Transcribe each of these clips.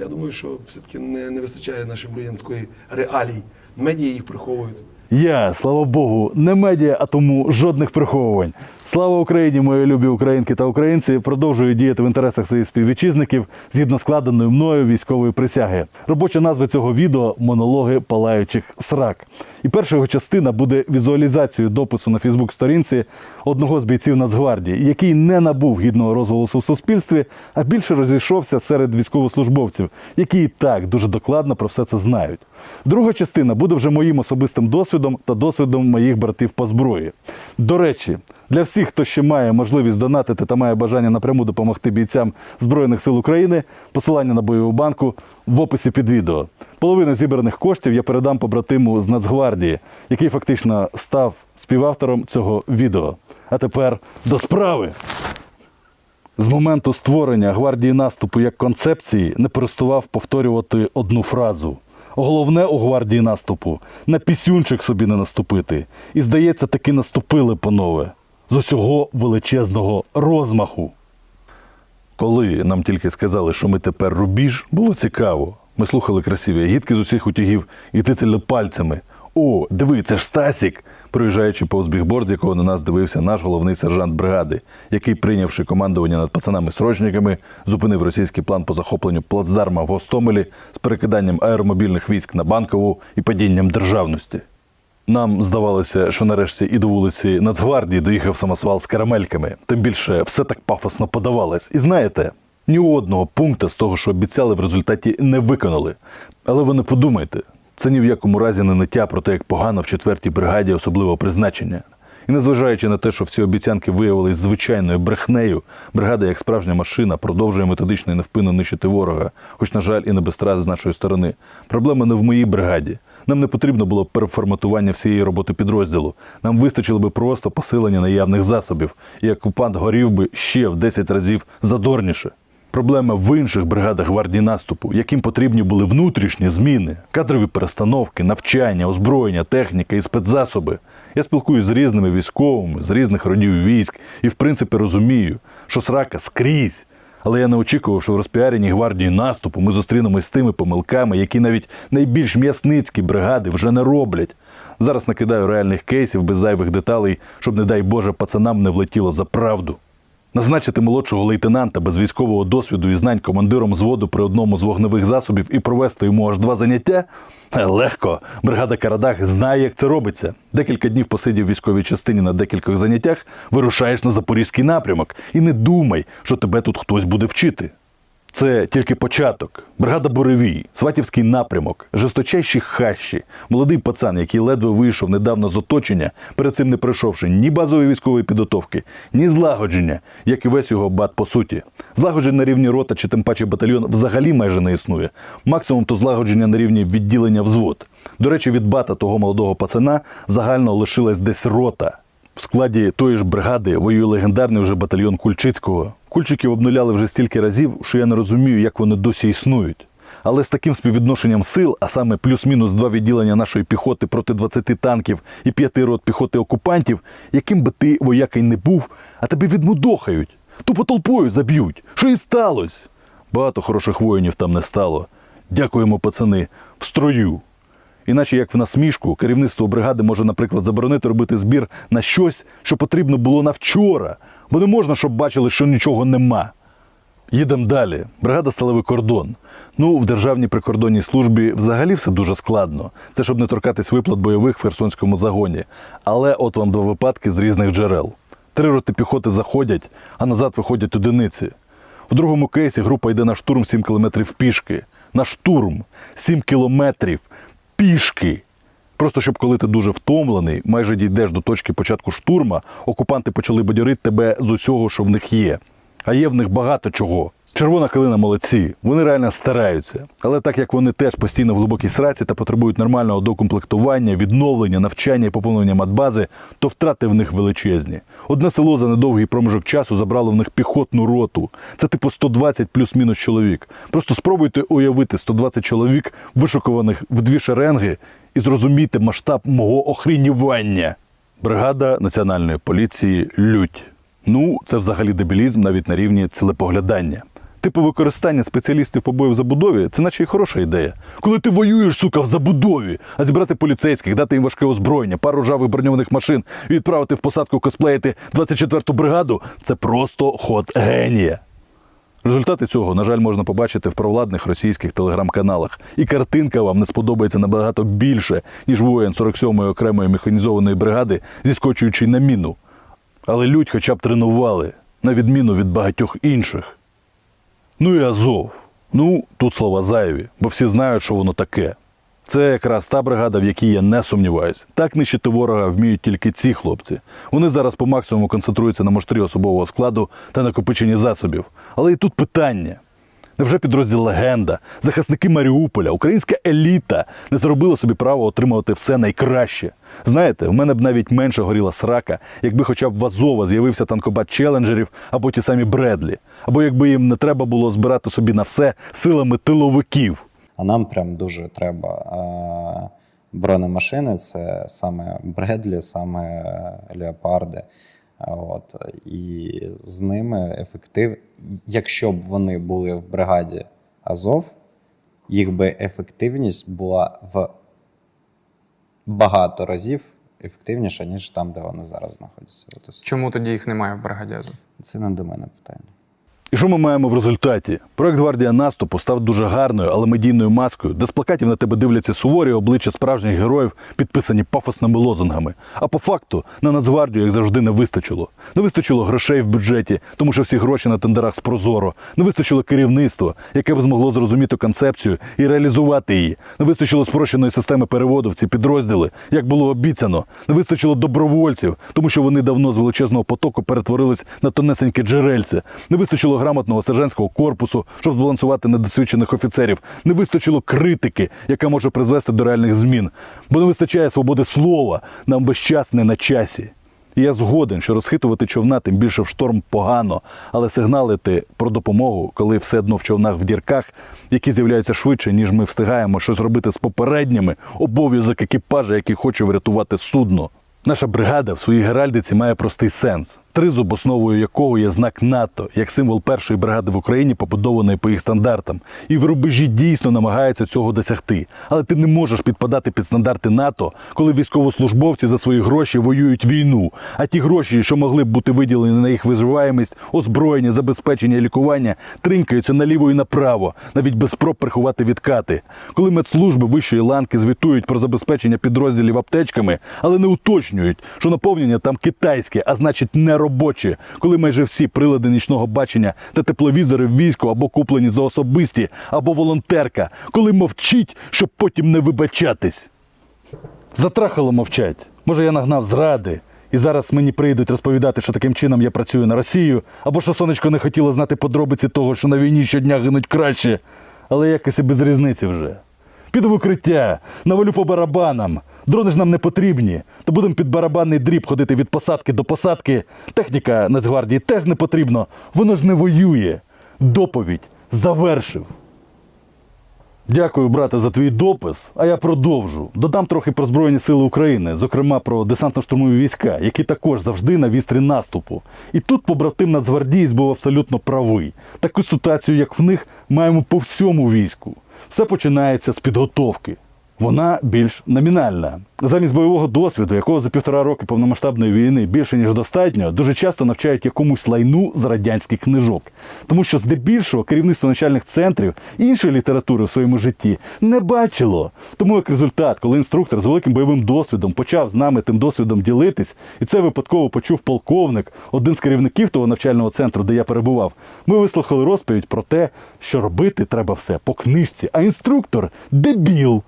Я думаю, що все-таки не, не вистачає нашим людям такої реалій. Медіа їх приховують. Я, слава Богу, не медіа, а тому жодних приховувань. Слава Україні, мої любі українки та українці. Продовжую діяти в інтересах своїх співвітчизників згідно складеної мною військової присяги. Робоча назва цього відео монологи палаючих срак. І перша його частина буде візуалізацією допису на Фейсбук-сторінці одного з бійців Нацгвардії, який не набув гідного розголосу в суспільстві, а більше розійшовся серед військовослужбовців, які і так дуже докладно про все це знають. Друга частина буде вже моїм особистим досвідом та досвідом моїх братів по зброї. До речі, для всіх, хто ще має можливість донатити та має бажання напряму допомогти бійцям Збройних сил України, посилання на бойову банку в описі під відео. Половину зібраних коштів я передам побратиму з Нацгвардії, який фактично став співавтором цього відео. А тепер до справи. З моменту створення гвардії наступу як концепції не переставав повторювати одну фразу. Головне у гвардії наступу на пісюнчик собі не наступити. І, здається, таки наступили, панове, з усього величезного розмаху. Коли нам тільки сказали, що ми тепер рубіж, було цікаво. Ми слухали красиві агітки з усіх утягів і тицяли пальцями. О, диви, це ж Стасік! Проїжджаючи повз бігборд, з якого на нас дивився наш головний сержант бригади, який, прийнявши командування над пацанами-срочниками, зупинив російський план по захопленню плацдарма в Гостомелі з перекиданням аеромобільних військ на банкову і падінням державності. Нам здавалося, що нарешті і до вулиці Нацгвардії доїхав самосвал з карамельками. Тим більше все так пафосно подавалось. І знаєте, ні одного пункту з того, що обіцяли, в результаті не виконали. Але ви не подумайте, це ні в якому разі не ниття про те, як погано в четвертій бригаді особливого призначення. І незважаючи на те, що всі обіцянки виявились звичайною брехнею, бригада, як справжня машина, продовжує методично і невпинно нищити ворога, хоч, на жаль, і не без страт з нашої сторони. Проблема не в моїй бригаді. Нам не потрібно було переформатування всієї роботи підрозділу. Нам вистачило би просто посилення наявних засобів, і окупант горів би ще в 10 разів задорніше. Проблема в інших бригадах гвардії наступу, яким потрібні були внутрішні зміни, кадрові перестановки, навчання, озброєння, техніка і спецзасоби. Я спілкуюсь з різними військовими, з різних родів військ і, в принципі, розумію, що срака скрізь. Але я не очікував, що в розпіареній гвардії наступу ми зустрінемось з тими помилками, які навіть найбільш м'ясницькі бригади вже не роблять. Зараз накидаю реальних кейсів без зайвих деталей, щоб, не дай Боже, пацанам не влетіло за правду. Назначити молодшого лейтенанта без військового досвіду і знань командиром зводу при одному з вогневих засобів і провести йому аж два заняття? Е, Легко. Бригада Карадах знає, як це робиться. Декілька днів посидів в військовій частині на декількох заняттях, вирушаєш на запорізький напрямок і не думай, що тебе тут хтось буде вчити. Це тільки початок. Бригада Буревій, Сватівський напрямок, жесточайші хащі, молодий пацан, який ледве вийшов недавно з оточення, перед цим не пройшовши ні базової військової підготовки, ні злагодження, як і весь його бат по суті. Злагодження на рівні рота чи тим паче батальйон взагалі майже не існує. Максимум то злагодження на рівні відділення взвод. До речі, від бата того молодого пацана загально лишилась десь рота. В складі тої ж бригади воює легендарний вже батальйон Кульчицького. Кульчиків обнуляли вже стільки разів, що я не розумію, як вони досі існують. Але з таким співвідношенням сил, а саме плюс-мінус два відділення нашої піхоти проти 20 танків і п'яти рот піхоти окупантів, яким би ти вояка й не був, а тебе відмудохають, тупо толпою заб'ють. Що і сталося? Багато хороших воїнів там не стало. Дякуємо, пацани, в строю. Іначе як в насмішку, керівництво бригади може, наприклад, заборонити робити збір на щось, що потрібно було на вчора, бо не можна, щоб бачили, що нічого нема. Їдемо далі. Бригада Сталевий кордон. Ну, в Державній прикордонній службі взагалі все дуже складно. Це щоб не торкатись виплат бойових в Херсонському загоні. Але от вам два випадки з різних джерел. Три роти піхоти заходять, а назад виходять одиниці. В другому кейсі група йде на штурм 7 кілометрів пішки. На штурм 7 кілометрів пішки. Просто щоб коли ти дуже втомлений, майже дійдеш до точки початку штурма, окупанти почали бадьорити тебе з усього, що в них є. А є в них багато чого. Червона калина молодці, вони реально стараються. Але так як вони теж постійно в глибокій сраці та потребують нормального докомплектування, відновлення, навчання і поповнення матбази, то втрати в них величезні. Одне село за недовгий проміжок часу забрало в них піхотну роту. Це типу 120 плюс-мінус чоловік. Просто спробуйте уявити 120 чоловік, вишукуваних в дві шеренги, і зрозумійте масштаб мого охрінювання. Бригада національної поліції Лють. Ну, це взагалі дебілізм навіть на рівні цілепоглядання. Типу використання спеціалістів по бою в забудові це наче й хороша ідея. Коли ти воюєш, сука, в забудові, а зібрати поліцейських, дати їм важке озброєння, пару ржавих броньованих машин і відправити в посадку косплеїти 24-ту бригаду це просто ход генія. Результати цього, на жаль, можна побачити в провладних російських телеграм-каналах. І картинка вам не сподобається набагато більше, ніж воїн 47-ї окремої механізованої бригади, зіскочуючи на міну. Але лють хоча б тренували, на відміну від багатьох інших. Ну і Азов. Ну, тут слова зайві, бо всі знають, що воно таке. Це якраз та бригада, в якій я не сумніваюсь. Так нищити ворога вміють тільки ці хлопці. Вони зараз по максимуму концентруються на моштрі особового складу та накопиченні засобів. Але і тут питання. Невже підрозділ легенда, захисники Маріуполя, українська еліта не зробила собі право отримувати все найкраще? Знаєте, в мене б навіть менше горіла срака, якби хоча б в Азова з'явився танкобат челенджерів або ті самі Бредлі, або якби їм не треба було збирати собі на все силами тиловиків. А нам прям дуже треба бронемашини. Це саме Бредлі, саме Леопарди. От, і з ними ефектив, якщо б вони були в бригаді Азов, їх би ефективність була в багато разів ефективніша, ніж там, де вони зараз знаходяться. Чому тоді їх немає в бригаді Азов? Це не до мене питання. Що ми маємо в результаті? Проект Гвардія наступу став дуже гарною, але медійною маскою, де з плакатів на тебе дивляться суворі обличчя справжніх героїв, підписані пафосними лозунгами. А по факту на Нацгвардію, як завжди, не вистачило. Не вистачило грошей в бюджеті, тому що всі гроші на тендерах з Прозоро. Не вистачило керівництва, яке б змогло зрозуміти концепцію і реалізувати її. Не вистачило спрощеної системи переводу в ці підрозділи, як було обіцяно. Не вистачило добровольців, тому що вони давно з величезного потоку перетворились на тонесеньке джерельце. Не вистачило грамотного сержантського корпусу, щоб збалансувати недосвідчених офіцерів. Не вистачило критики, яка може призвести до реальних змін. Бо не вистачає свободи слова. Нам весь час не на часі. І я згоден, що розхитувати човна тим більше в шторм погано, але сигналити про допомогу, коли все одно в човнах в дірках, які з'являються швидше, ніж ми встигаємо щось робити з попередніми, обов'язок екіпажа, який хоче врятувати судно. Наша бригада в своїй геральдиці має простий сенс. Тризуб, основою якого є знак НАТО, як символ першої бригади в Україні, побудованої по їх стандартам. І в рубежі дійсно намагаються цього досягти. Але ти не можеш підпадати під стандарти НАТО, коли військовослужбовці за свої гроші воюють війну. А ті гроші, що могли б бути виділені на їх виживаємість, озброєння, забезпечення лікування, тринкаються наліво і направо, навіть без спроб приховати відкати. Коли медслужби вищої ланки звітують про забезпечення підрозділів аптечками, але не уточнюють, що наповнення там китайське, а значить не робоче, коли майже всі прилади нічного бачення та тепловізори в війську або куплені за особисті, або волонтерка, коли мовчить, щоб потім не вибачатись. Затрахало мовчать. Може, я нагнав зради, і зараз мені прийдуть розповідати, що таким чином я працюю на Росію, або що сонечко не хотіло знати подробиці того, що на війні щодня гинуть краще, але якось і без різниці вже. Піду в укриття, навалю по барабанам. Дрони ж нам не потрібні. То будемо під барабанний дріб ходити від посадки до посадки. Техніка Нацгвардії теж не потрібно. Воно ж не воює. Доповідь завершив. Дякую, брате, за твій допис. А я продовжу. Додам трохи про Збройні Сили України, зокрема про десантно-штурмові війська, які також завжди на вістрі наступу. І тут побратим Нацгвардієць був абсолютно правий. Таку ситуацію, як в них, маємо по всьому війську. Все починається з підготовки. Вона більш номінальна. Замість бойового досвіду, якого за півтора роки повномасштабної війни більше ніж достатньо, дуже часто навчають якомусь лайну з радянських книжок. Тому що здебільшого керівництво начальних центрів іншої літератури в своєму житті не бачило. Тому як результат, коли інструктор з великим бойовим досвідом почав з нами тим досвідом ділитись, і це випадково почув полковник, один з керівників того навчального центру, де я перебував, ми вислухали розповідь про те, що робити треба все по книжці, а інструктор дебіл.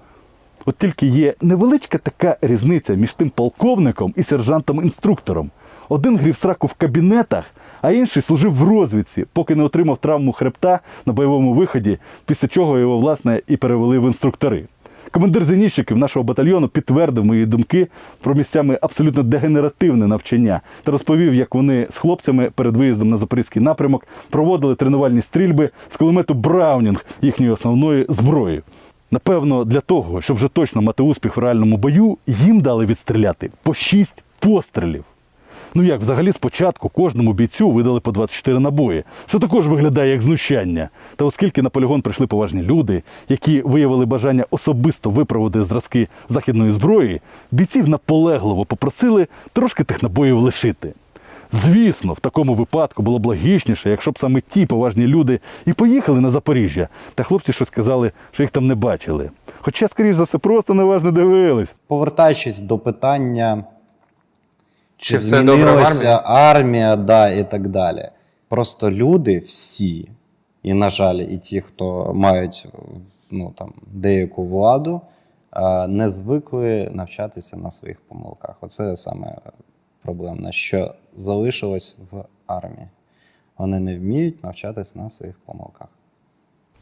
От тільки є невеличка така різниця між тим полковником і сержантом-інструктором. Один грів сраку в кабінетах, а інший служив в розвідці, поки не отримав травму хребта на бойовому виході, після чого його, власне, і перевели в інструктори. Командир зенітчиків нашого батальйону підтвердив мої думки про місцями абсолютно дегенеративне навчання та розповів, як вони з хлопцями перед виїздом на запорізький напрямок проводили тренувальні стрільби з кулемету Браунінг їхньої основної зброї. Напевно, для того, щоб вже точно мати успіх в реальному бою, їм дали відстріляти по шість пострілів. Ну як взагалі спочатку кожному бійцю видали по 24 набої, що також виглядає як знущання. Та оскільки на полігон прийшли поважні люди, які виявили бажання особисто випроводити зразки західної зброї, бійців наполегливо попросили трошки тих набоїв лишити. Звісно, в такому випадку було б логічніше, якщо б саме ті поважні люди і поїхали на Запоріжжя, та хлопці щось сказали, що їх там не бачили. Хоча, скоріш за все, просто неважно дивились. Повертаючись до питання, чи, Чи змінилася армія, да, і так далі. Просто люди всі, і, на жаль, і ті, хто мають ну, там, деяку владу, не звикли навчатися на своїх помилках. Оце саме проблемне, що залишилось в армії. Вони не вміють навчатись на своїх помилках.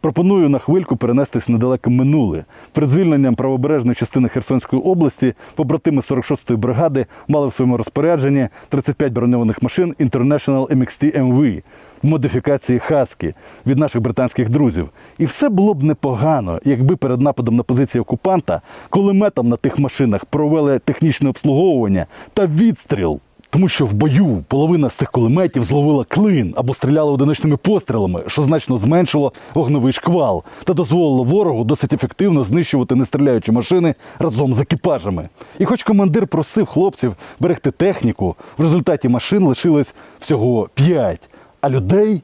Пропоную на хвильку перенестись в недалеке минуле. Перед звільненням правобережної частини Херсонської області побратими 46-ї бригади мали в своєму розпорядженні 35 броньованих машин International MXT MV в модифікації Хаскі від наших британських друзів. І все було б непогано, якби перед нападом на позиції окупанта кулеметом на тих машинах провели технічне обслуговування та відстріл. Тому що в бою половина з цих кулеметів зловила клин або стріляла одиночними пострілами, що значно зменшило вогневий шквал та дозволило ворогу досить ефективно знищувати нестріляючі машини разом з екіпажами. І хоч командир просив хлопців берегти техніку, в результаті машин лишилось всього п'ять, а людей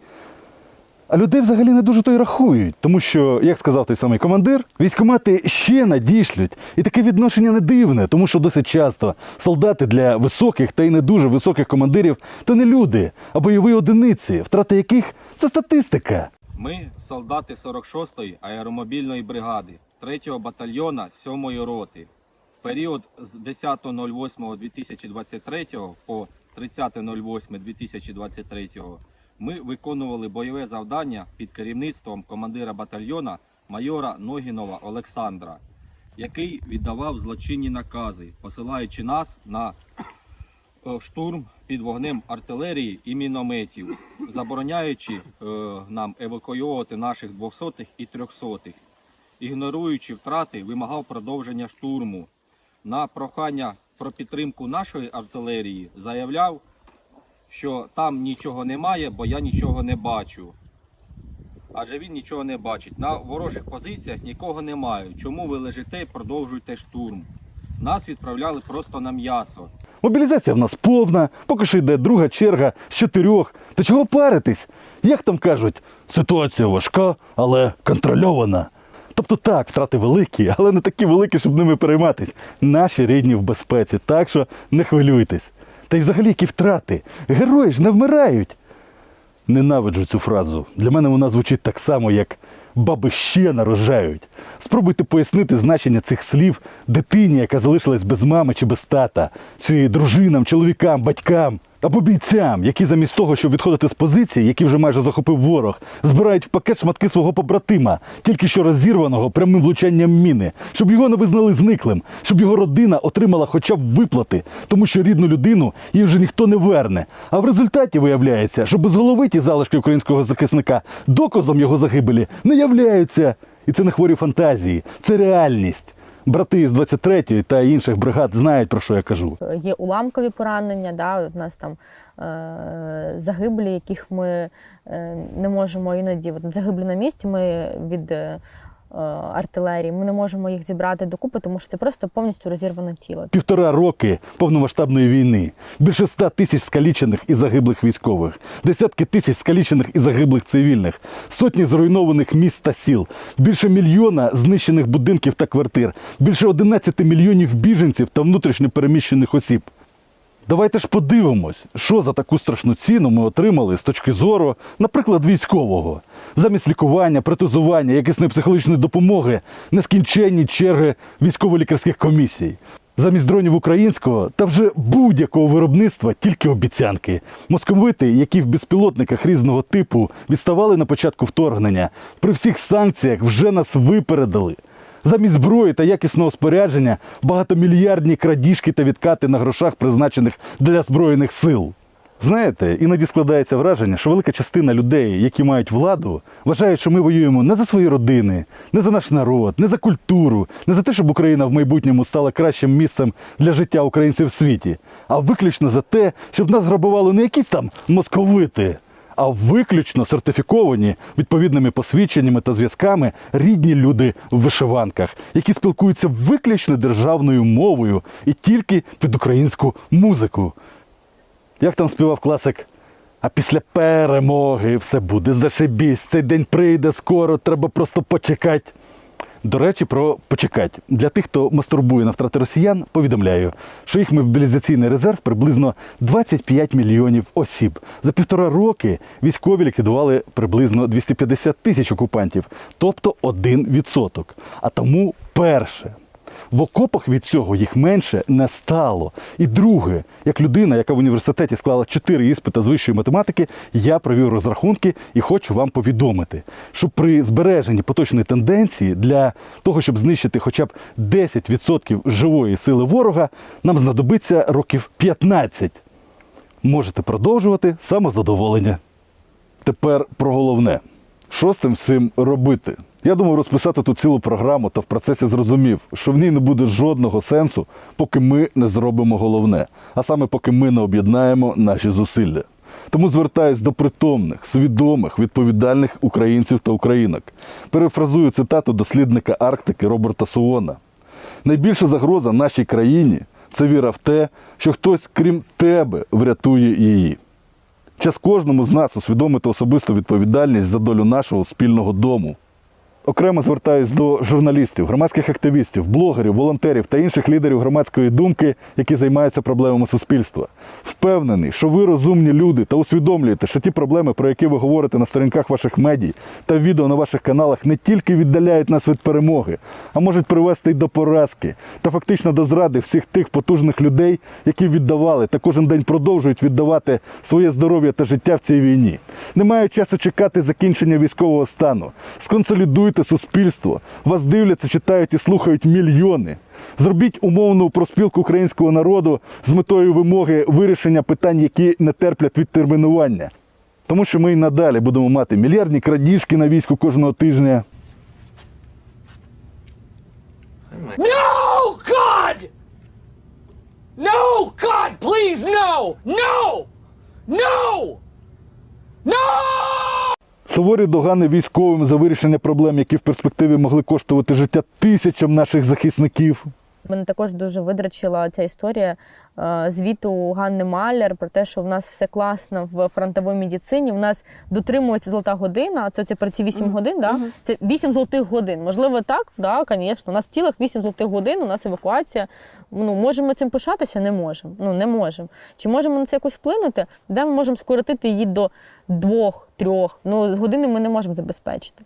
а людей взагалі не дуже то й рахують, тому що, як сказав той самий командир, військомати ще надішлють. І таке відношення не дивне, тому що досить часто солдати для високих та й не дуже високих командирів то не люди, а бойові одиниці, втрата яких це статистика. Ми солдати 46-ї аеромобільної бригади 3-го батальйона 7-ї роти. В період з 10.08.2023 по 30.08.2023 ми виконували бойове завдання під керівництвом командира батальйона майора Ногінова Олександра, який віддавав злочинні накази, посилаючи нас на е, штурм під вогнем артилерії і мінометів, забороняючи е, нам евакуювати наших 200-х і 300-х. Ігноруючи втрати, вимагав продовження штурму. На прохання про підтримку нашої артилерії заявляв, що там нічого немає, бо я нічого не бачу. Адже він нічого не бачить. На ворожих позиціях нікого немає. Чому ви лежите і продовжуєте штурм? Нас відправляли просто на м'ясо. Мобілізація в нас повна, поки що йде друга черга з чотирьох. Та чого паритись? Як там кажуть, ситуація важка, але контрольована. Тобто так, втрати великі, але не такі великі, щоб ними перейматись. Наші рідні в безпеці, так що не хвилюйтесь. Та й взагалі які втрати? Герої ж не вмирають. Ненавиджу цю фразу. Для мене вона звучить так само, як баби ще нарожають. Спробуйте пояснити значення цих слів дитині, яка залишилась без мами чи без тата, чи дружинам, чоловікам, батькам. Або бійцям, які замість того, щоб відходити з позиції, які вже майже захопив ворог, збирають в пакет шматки свого побратима, тільки що розірваного прямим влучанням міни, щоб його не визнали зниклим, щоб його родина отримала хоча б виплати, тому що рідну людину їй вже ніхто не верне. А в результаті виявляється, що безголовиті залишки українського захисника доказом його загибелі не являються. І це не хворі фантазії, це реальність. Брати з 23-ї та інших бригад знають про що я кажу. Є уламкові поранення, да, у нас там е, загиблі, яких ми е, не можемо іноді от, загиблі на місці. Ми від е, артилерії, ми не можемо їх зібрати докупи, тому що це просто повністю розірване тіло. Півтора роки повномасштабної війни, більше ста тисяч скалічених і загиблих військових, десятки тисяч скалічених і загиблих цивільних, сотні зруйнованих міст та сіл, більше мільйона знищених будинків та квартир, більше 11 мільйонів біженців та внутрішньо переміщених осіб. Давайте ж подивимось, що за таку страшну ціну ми отримали з точки зору, наприклад, військового. Замість лікування, протезування, якісної психологічної допомоги, нескінченні черги військово-лікарських комісій. Замість дронів українського та вже будь-якого виробництва тільки обіцянки. Московити, які в безпілотниках різного типу відставали на початку вторгнення, при всіх санкціях вже нас випередили. Замість зброї та якісного спорядження багатомільярдні крадіжки та відкати на грошах, призначених для Збройних сил. Знаєте, іноді складається враження, що велика частина людей, які мають владу, вважають, що ми воюємо не за свої родини, не за наш народ, не за культуру, не за те, щоб Україна в майбутньому стала кращим місцем для життя українців в світі, а виключно за те, щоб нас грабували не якісь там московити, а виключно сертифіковані відповідними посвідченнями та зв'язками рідні люди в вишиванках, які спілкуються виключно державною мовою і тільки під українську музику. Як там співав класик? А після перемоги все буде зашибісь. Цей день прийде скоро, треба просто почекати. До речі, про почекать. Для тих, хто мастурбує на втрати росіян, повідомляю, що їх мобілізаційний резерв приблизно 25 мільйонів осіб. За півтора роки військові ліквідували приблизно 250 тисяч окупантів, тобто 1%. А тому перше. В окопах від цього їх менше не стало. І друге, як людина, яка в університеті склала 4 іспита з вищої математики, я провів розрахунки і хочу вам повідомити, що при збереженні поточної тенденції для того, щоб знищити хоча б 10% живої сили ворога, нам знадобиться років 15. Можете продовжувати самозадоволення. Тепер про головне. Що з тим всім робити? Я думав розписати тут цілу програму та в процесі зрозумів, що в ній не буде жодного сенсу, поки ми не зробимо головне, а саме поки ми не об'єднаємо наші зусилля. Тому звертаюсь до притомних, свідомих, відповідальних українців та українок. Перефразую цитату дослідника Арктики Роберта Суона. Найбільша загроза нашій країні це віра в те, що хтось, крім тебе, врятує її. Час кожному з нас усвідомити особисту відповідальність за долю нашого спільного дому. Окремо звертаюсь до журналістів, громадських активістів, блогерів, волонтерів та інших лідерів громадської думки, які займаються проблемами суспільства. Впевнений, що ви розумні люди та усвідомлюєте, що ті проблеми, про які ви говорите на сторінках ваших медій та відео на ваших каналах, не тільки віддаляють нас від перемоги, а можуть привести й до поразки та фактично до зради всіх тих потужних людей, які віддавали та кожен день продовжують віддавати своє здоров'я та життя в цій війні. Немає часу чекати закінчення військового стану. Сконсолідуйте суспільство. Вас дивляться, читають і слухають мільйони. Зробіть умовну проспілку українського народу з метою вимоги вирішення питань, які не терплять відтермінування. Тому що ми і надалі будемо мати мільярдні крадіжки на війську кожного тижня. No, God! No, God, please, no! No! No! No! Суворі догани військовим за вирішення проблем, які в перспективі могли коштувати життя тисячам наших захисників. Мене також дуже видрачила ця історія е, звіту Ганни Маляр про те, що в нас все класно в фронтовій медицині. В нас дотримується золота година. Це, це про ці 8 годин. Да? Це 8 золотих годин. Можливо, так, да, звісно. У нас цілих 8 золотих годин, у нас евакуація. Ну, можемо ми цим пишатися? Не можемо. Ну, не можемо. Чи можемо на це якось вплинути? Де ми можемо скоротити її до двох, трьох? Ну, години ми не можемо забезпечити.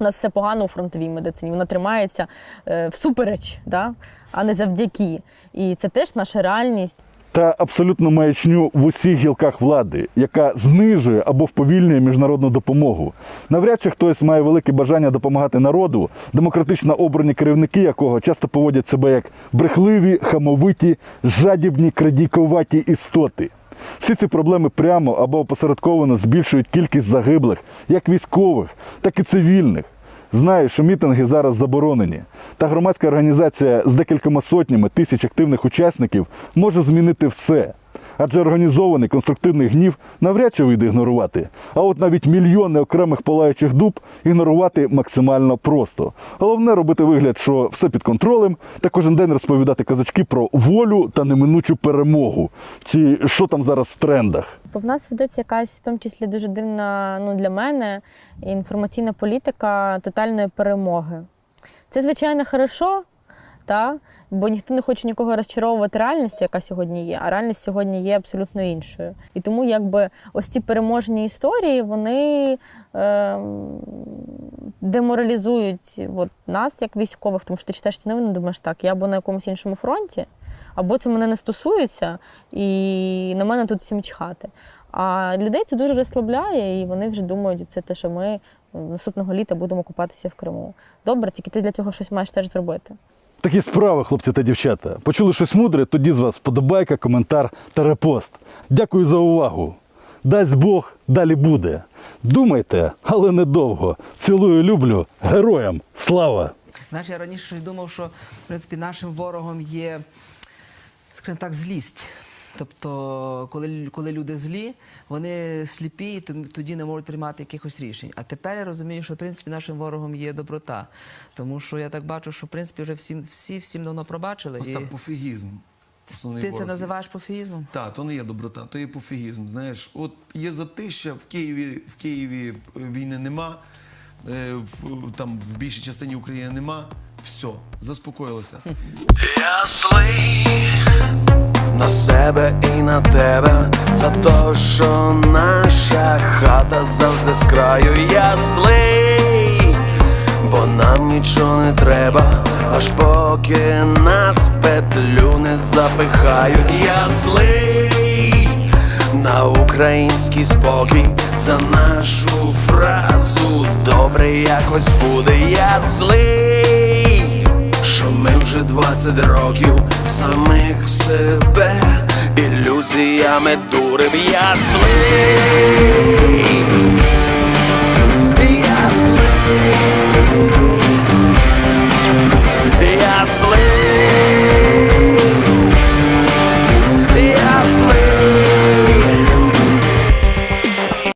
У нас все погано у фронтовій медицині. Вона тримається е, всупереч, да? а не завдяки. І це теж наша реальність. та абсолютну маячню в усіх гілках влади, яка знижує або вповільнює міжнародну допомогу. Навряд чи хтось має велике бажання допомагати народу, демократично обрані керівники якого часто поводять себе як брехливі, хамовиті, жадібні, крадійковаті істоти. Всі ці проблеми прямо або опосередковано збільшують кількість загиблих, як військових, так і цивільних. Знаю, що мітинги зараз заборонені, та громадська організація з декількома сотнями тисяч активних учасників може змінити все. Адже організований конструктивний гнів навряд чи вийде ігнорувати. А от навіть мільйони окремих палаючих дуб ігнорувати максимально просто. Головне робити вигляд, що все під контролем, та кожен день розповідати казачки про волю та неминучу перемогу. Чи що там зараз в трендах. Бо в нас ведеться якась, в тому числі дуже дивна ну, для мене інформаційна політика тотальної перемоги. Це, звичайно, хорошо, та? бо ніхто не хоче нікого розчаровувати реальністю, яка сьогодні є, а реальність сьогодні є абсолютно іншою. І тому якби ось ці переможні історії, вони е, деморалізують от, нас, як військових, тому що ти читаєш ці новини, думаєш, так, я або на якомусь іншому фронті, або це мене не стосується, і на мене тут всім чхати. А людей це дуже розслабляє, і вони вже думають, це те, що ми наступного літа будемо купатися в Криму. Добре, тільки ти для цього щось маєш теж зробити. Такі справи, хлопці та дівчата. Почули щось мудре, тоді з вас подобайка, коментар та репост. Дякую за увагу. Дасть Бог, далі буде. Думайте, але недовго. Цілую, люблю. Героям слава! Знаєш, я раніше думав, що в принципі нашим ворогом є, скажімо так, злість. Тобто, коли, коли люди злі, вони сліпі, і тоді не можуть приймати якихось рішень. А тепер я розумію, що в принципі нашим ворогом є доброта. Тому що я так бачу, що в принципі вже всім всі всім давно пробачили. Ось І так пофігізм. Основний ти це називаєш пофігізмом? Так, то не є доброта, то є пофігізм. Знаєш, от є затища, в Києві, в Києві е, війни нема, е, в, там в більшій частині України нема. Все, заспокоїлося. Я злий на себе і на тебе за те, що наша хата завжди з краю. Я злий, бо нам нічого не треба, аж поки нас петлю не запихають. Я злий на український спокій за нашу фразу. Добре якось буде. Я злий що ми майже 20 років самих себе ілюзіями дурив я злий Я злий Я злий